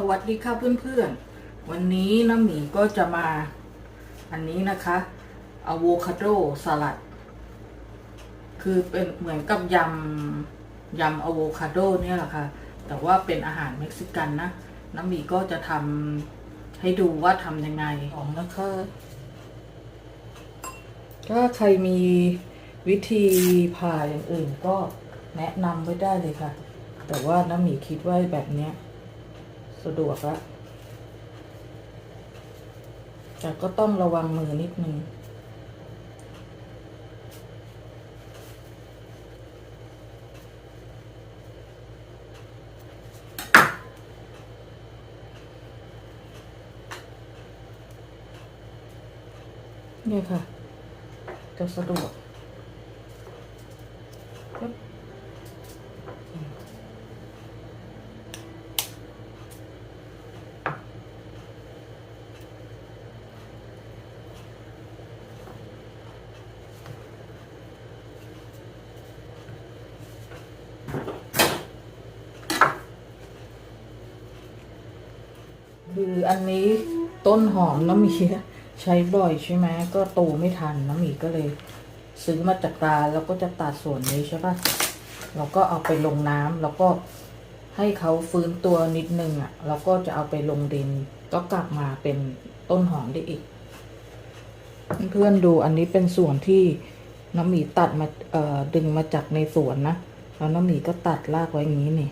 สวัสดีค่ะเพื่อนๆ วันนี้น้ำหมีก็จะมา อันนี้นะคะอะโวคาโดสลัด คือเป็นเหมือนกับยำยำอะโวคาโดเนี่ยแหละค่ะ แต่ว่าเป็นอาหารเม็กซิกันนะ น้ำหมีก็จะทำให้ดูว่าทำยังไงของนะคะถ้าใครมีวิธีผ่าอย่างอื่นก็แนะนำไว้ได้เลยค่ะ แต่ว่าน้ำหมีคิดว่าแบบเนี้ย สะดวกละแต่ก็ต้องระวังมือนิดนึงเนี่ยค่ะ จะสะดวก คืออันนี้ต้นหอมน้ำหมีใช้บ่อยใช่ไหมก็โตไม่ทันน้ำหมีก็เลย ซื้อมาจากตาแล้วก็จะตัดส่วนนี้ใช่ปะเราก็เอาไปลงน้ำแล้วก็ให้เขาฟื้นตัวนิดนึงอะแล้วก็จะเอาไปลงดิน ก็กลับมาเป็นต้นหอมได้อีก เพื่อนดูอันนี้เป็นส่วนที่น้ำหมีตัดมาเอ่อดึงมาจากในสวนนะแล้วน้ำหมีก็ตัดรากไว้อย่างนี้นี่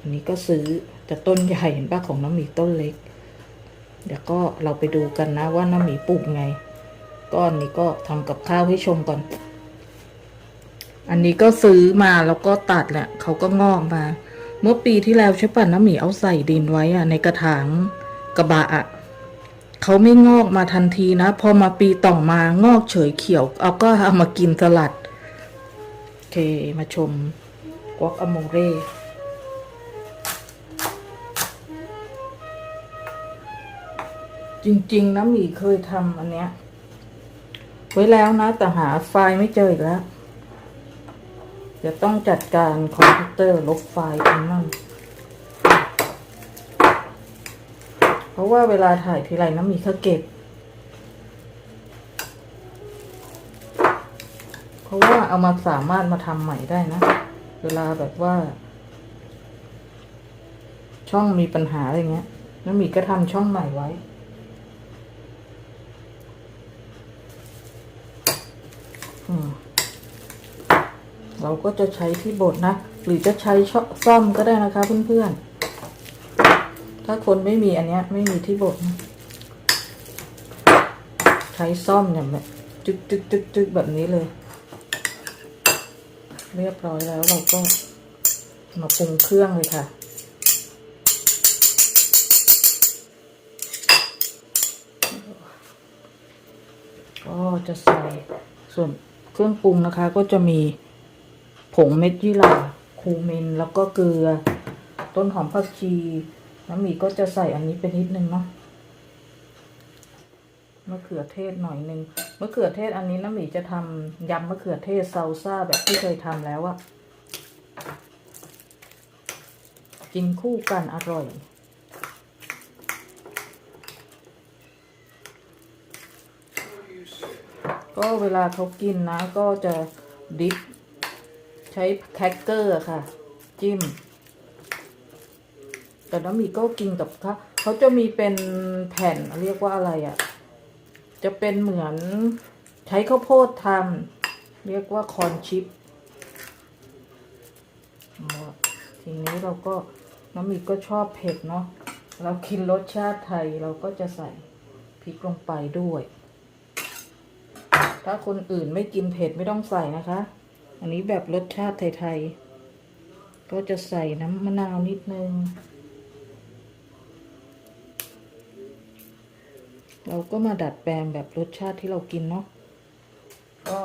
อันนี้ก็ซื้อ จะต้นใหญ่เห็นปะของน้ำหมีต้นเล็ก เดี๋ยวก็เราไปดูกันนะว่าน้ำหมีปลูกไง ก้อนนี้ก็ทำกับข้าวให้ชมก่อน อันนี้ก็ซื้อมาแล้วก็ตัดแหละเขาก็งอกมา เมื่อปีที่แล้วใช่ปะน้ำหมีเอาใส่ดินไว้อะในกระถางกระบะอะเขาไม่งอกมาทันทีนะ พอมาปีต่อมางอกเฉยเขียว เอาก็เอามากินสลัด โอเคมาชมกวอกอโมเร่ จริง ๆ นะหมีเคยทำอันเนี้ย ไว้แล้วนะ แต่หาไฟล์ไม่เจออีกแล้วเดี๋ยวต้องจัดการคอมพิวเตอร์ลบไฟล์กันมั่งเพราะว่าเวลาถ่ายทีไรนะหมีเขาเก็บ เพราะว่าเอามาสามารถมาทำใหม่ได้นะ เวลาแบบว่า ช่องมีปัญหาอะไรเงี้ยน้ำมีก็ทำช่องใหม่ไว้ เราก็จะใช้ที่บดนะ หรือจะใช้ช่อซ่อมก็ได้นะคะเพื่อนๆ ถ้าคนไม่มีอันเนี้ยไม่มีที่บดนะใช้ซ่อมเนี่ยแบบจึกจึกจึกจึกแบบนี้เลย เรียบร้อยแล้วเราก็มาปรุงเครื่องเลยค่ะก็จะใส่ส่วนเครื่องปรุงนะคะก็จะมี ผงเม็ดยี่หร่าคูมินแล้วก็เกลือ ต้นหอมผักชีน้ำหมี่ก็จะใส่อันนี้ไปนิดนึงเนาะมะเขือเทศหน่อยนึงมะเขือเทศอันนี้น้ำหมี่จะทำยำมะเขือเทศซาลซ่าแบบที่เคยทำแล้วอะกินคู่กันอร่อย ก็เวลาเขากินนะก็จะดิฟ ใช้แคคเกอร์ค่ะ จิ้ม แต่น้ำมีก็กินกับเขาเขาจะมีเป็นแผ่นเรียกว่าอะไรอะ่ะ จะเป็นเหมือนใช้ข้าวโพดทำเรียกว่าคอนชิปทีนี้เราก็น้ำมีก็ชอบเผ็ดเนาะเรากินรสชาติไทยเราก็จะใส่พริกลงไปด้วย ถ้าคนอื่นไม่กินเผ็ดไม่ต้องใส่นะคะ อันนี้แบบรสชาติไทยๆ ก็จะใส่น้ำมะนาวนิดนึง เราก็มาดัดแปลงแบบรสชาติที่เรากินเนาะ ก็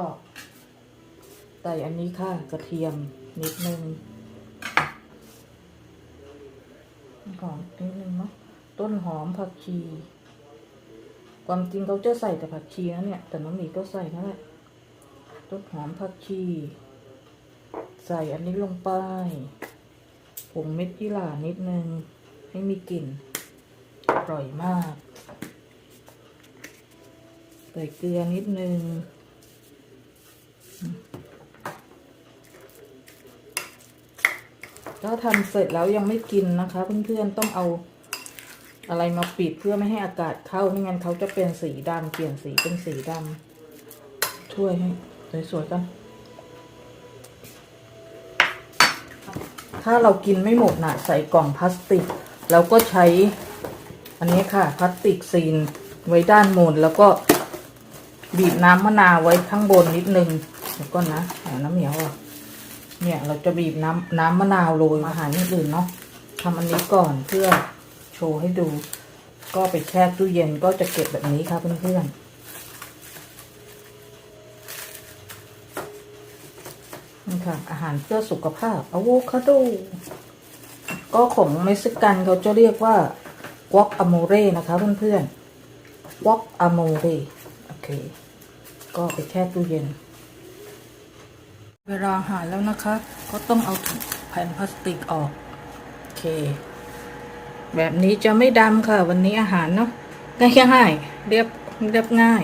ใส่อันนี้ค่ะกระเทียมนิดนึงก่อนนิดนึงเนาะต้นหอมผักชี ความจริงเขาจะใส่แต่ผักชีนะเนี่ย แต่น้องหมีก็ใส่นั่นแหละ ต้นหอมผักชี ใส่อันนี้ลงไปผงเม็ดยี่หร่านิดนึงให้มีกลิ่น อร่อยมาก ใส่เกลือนิดนึง ถ้าทำเสร็จแล้วยังไม่กินนะคะ เพื่อนๆต้องเอาอะไรมาปิดเพื่อไม่ให้อากาศเข้า ไม่งั้นเขาจะเป็นสีดำเปลี่ยนสีเป็นสีดำช่วยให้ สวยๆกันถ้าเรากินไม่หมดนะใส่กล่องพลาสติก แล้วก็ใช้ อันนี้ค่ะพลาสติกซีนไว้ด้านบนแล้วก็บีบน้ำมะนาวไว้ข้างบนนิดนึงเดี๋ยวก่อนนะหาน้ำเหนียวอะเนี่ยเราจะบีบน้ำน้ำมะนาวโรยอาหารอย่างอื่นเนาะทำอันนี้ก่อนเพื่อโชว์ให้ดู ก็ไปแช่ตู้เย็นก็จะเก็บแบบนี้ค่ะเพื่อนๆ นี่ค่ะ อาหารเพื่อสุขภาพอะโวคาโด ก็ของเม็กซิกันเขาจะเรียกว่าวอกอโมเร่นะคะเพื่อนๆวอกอโมเร่โอเค ก็ไปแช่ตู้เย็น เวลาหารแล้วนะคะ ก็ต้องเอาแผ่นพลาสติกออก โอเค แบบนี้จะไม่ดำค่ะ วันนี้อาหารเนาะง่ายๆเรียบเรียบง่าย